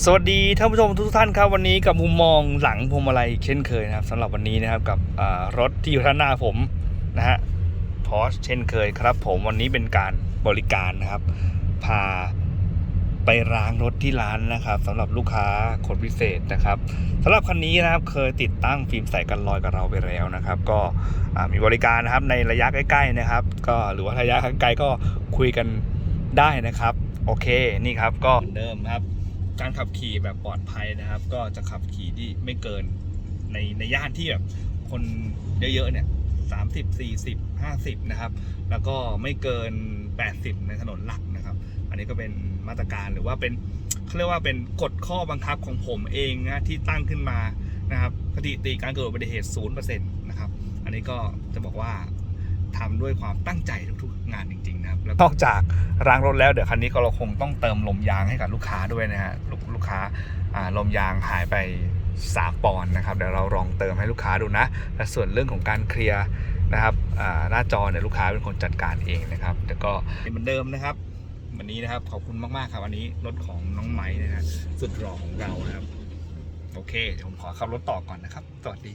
สวัสดีท่านผู้ชมทุกท่านครับวันนี้กับมุมมองหลังพวงมาลัยเช่นเคยนะครับสำหรับวันนี้นะครับกับรถที่อยู่ด้านหน้าผมนะฮะพอชเช่นเคยครับผมวันนี้เป็นการบริการนะครับ พาไปล้างรถที่ร้านนะครับสำหรับลูกค้าคนพิเศษนะครับสำหรับคันนี้นะครับเคยติดตั้งฟิล์มใส่กันรอยกับเราไปแล้วนะครับ ก็มีบริการนะครับในระยะใกล้ๆนะครับ ก็หรือว่าระยะไกลก็คุยกันได้นะครับ โอเคนี่ครับก็เหมือนเดิมครับ การขับขี่แบบปลอดภัยนะครับ ก็จะขับขี่ที่ไม่เกินในในย่านที่แบบคนเยอะๆเนี่ยสามสิบสี่สิบห้าสิบนะครับ แล้วก็ไม่เกินแปดสิบในถนนหลักนะครับ อันนี้ก็เป็นมาตรการหรือว่าเป็นเขาเรียกว่าเป็นกฎข้อบังคับของผมเองนะที่ตั้งขึ้นมานะครับสถิติการเกิดอุบัติเหตุศูนย์เปอร์เซ็นต์นะครับ อันนี้ก็จะบอกว่า ทำด้วยความตั้งใจทุกๆงานจริงๆนะครับแล้วนอกจากล้างรถแล้วเดี๋ยวคันนี้ก็เราคงต้องเติมลมยางให้กับลูกค้าด้วยนะฮะลูกลูกค้าอ่าลมยางหายไป3ปอนด์นะครับเดี๋ยวเราลองเติมให้ลูกค้าดูนะและส่วนเรื่องของการเคลียร์นะครับอ่าหน้าจอเนี่ยลูกค้าเป็นคนจัดการเองนะครับแต่ก็เหมือนเดิมนะครับ วันนี้นะครับขอบคุณมากๆครับอันนี้รถของน้องไม้นะฮะสุดหล่อของเรานะครับ โอเคเดี๋ยวผมขอขับรถต่อก่อนนะครับสวัสดี